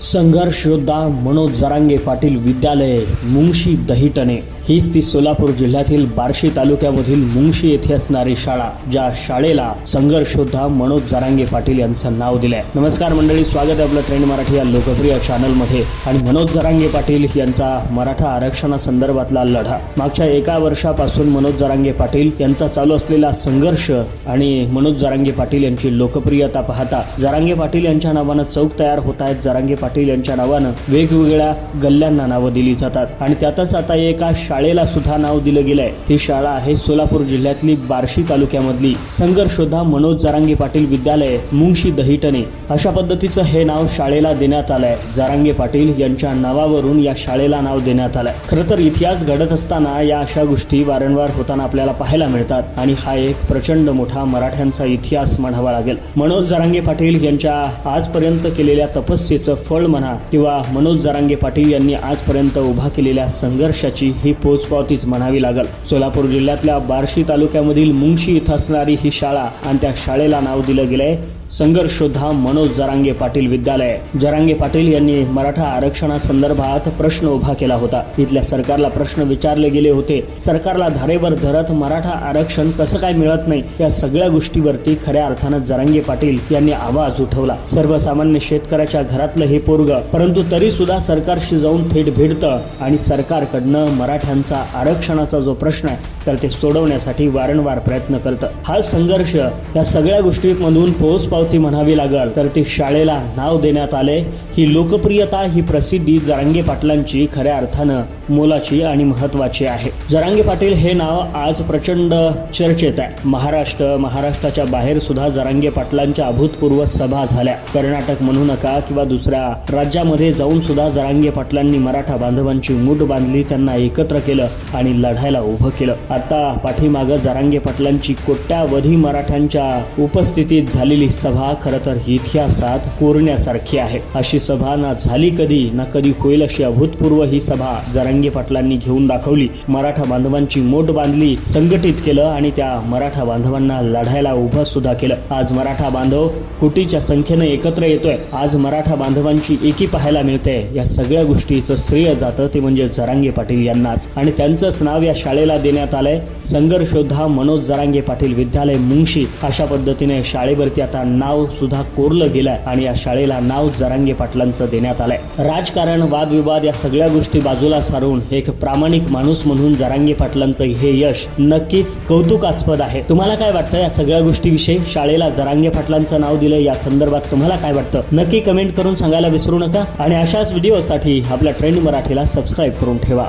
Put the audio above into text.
संघर्ष योद्धा मनोज जरांगे पाटील विद्यालय मुंगशी दहिटणे. हीच ती सोलापूर जिल्ह्यातील बार्शी तालुक्यामधील मुंगशी येथे असणारी शाळा ज्या शाळेला संघर्षोद्धा मनोज जारांगे पाटील यांचं नाव दिलंय. नमस्कार मंडळी स्वागत आहे आपलं ट्रेंड मराठी या लोकप्रिय चॅनलमध्ये आणि मनोज जरांगे पाटील यांचा मराठा आरक्षणासंदर्भातला लढा. मागच्या एका वर्षापासून मनोज जरांगे पाटील यांचा चालू असलेला संघर्ष आणि मनोज जरांगे पाटील यांची लोकप्रियता पाहता जरांगे पाटील यांच्या नावानं चौक तयार होत आहेत. जरांगे पाटील यांच्या नावानं वेगवेगळ्या गल्ल्यांना नावं दिली जातात. आणि त्यातच आता एका शाळेला सुद्धा नाव दिलं गेलंय. ही शाळा आहे सोलापूर जिल्ह्यातली बार्शी तालुक्यामधली. संघर्षोद्धा मनोज जारांगे पाटील विद्यालय मुंगशी दहिटणे. अशा पद्धतीचं हे नाव शाळेला देण्यात आलंय. जारांगे पाटील यांच्या नावावरून या शाळेला नाव देण्यात आलंय. खरं तर इतिहास घडत असताना या अशा गोष्टी वारंवार होताना आपल्याला पाहायला मिळतात आणि हा एक प्रचंड मोठा मराठ्यांचा इतिहास म्हणावा लागेल. मनोज जारांगे पाटील यांच्या आजपर्यंत केलेल्या तपस्येचं फळ म्हणा किंवा मनोज जारांगे पाटील यांनी आजपर्यंत उभा केलेल्या संघर्षाची ही पोचपावतीच म्हणावी लागल. सोलापूर जिल्ह्यातल्या बार्शी तालुक्यामधील मुंगशी इथं असणारी ही शाळा आणि त्या शाळेला नाव दिलं गेलंय. संघर्षोद्धा मनोज जरांगे पाटील विद्यालय. जरांगे पाटील यांनी मराठा आरक्षणासंदर्भात प्रश्न उभा केला होता. इथल्या सरकारला प्रश्न विचारले गेले होते. सरकारला धारेवर धरत मराठा आरक्षण कसं काय मिळत नाही या सगळ्या गोष्टीवरती खऱ्या अर्थानं जरांगे पाटील यांनी आवाज उठवला. सर्वसामान्य शेतकऱ्याच्या घरातलं हे पोरग परंतु तरी सुद्धा सरकारशी जाऊन थेट भिडतं आणि सरकारकडनं मराठ्यांचा आरक्षणाचा जो प्रश्न आहे तर ते सोडवण्यासाठी वारंवार प्रयत्न करतं. हा संघर्ष या सगळ्या गोष्टींमधून पोचपावती म्हणावी लागल तर ते शाळेला नाव देण्यात आले. ही लोकप्रियता ही प्रसिद्धी जरांगे पाटलांची खऱ्या अर्थानं मोलाची आणि महत्वाची आहे. जरांगे पाटील हे नाव आज प्रचंड चर्चेत आहे. महाराष्ट्र महाराष्ट्राच्या बाहेर सुद्धा जरांगे पाटलांच्या अभूतपूर्व सभा झाल्या. कर्नाटक म्हणू नका किंवा दुसऱ्या राज्यामध्ये जाऊन सुद्धा जरांगे पाटलांनी मराठा बांधवांची मूठ बांधली त्यांना एकत्र केलं आणि लढायला उभं केलं. आता पाठीमागं जरांगे पाटलांची कोट्यावधी मराठ्यांच्या उपस्थितीत झालेली सभा खर तर इतिहासात कोरण्यासारखी आहे. अशी सभा ना झाली कधी ना कधी होईल अशी अभूतपूर्व ही सभा जरांगे पाटलांनी घेऊन दाखवली. मराठा बांधवांची मोठ बांधली संघटित केलं आणि त्या मराठा बांधवांना लढायला उभं सुद्धा केलं. आज मराठा बांधव कोटीच्या संख्येनं एकत्र येतोय. आज मराठा बांधवांची एकी पाहायला मिळते. या सगळ्या गोष्टीचं श्रेय जातं ते म्हणजे जरांगे पाटील यांनाच. आणि त्यांचंच नाव या शाळेला देण्यात आलंय. संघर्षोद्धा मनोज जरांगे पाटील विद्यालय मुंगशी अशा पद्धतीने शाळेवरती आता नाव सुद्धा कोरलं गेलंय आणि या शाळेला नाव जरांगे पाटलांचं देण्यात आलंय. राजकारण वादविवाद या सगळ्या गोष्टी बाजूला सारून एक प्रामाणिक माणूस म्हणून जरांगे पाटलांचं हे यश नक्कीच कौतुकास्पद आहे. तुम्हाला काय वाटतं या सगळ्या गोष्टीविषयी? शाळेला जरांगे पाटलांचं नाव दिलं या संदर्भात तुम्हाला काय वाटतं? नक्की कमेंट करून सांगायला विसरू नका आणि अशाच व्हिडिओसाठी आपल्या ट्रेंड मराठीला सबस्क्राईब करून ठेवा.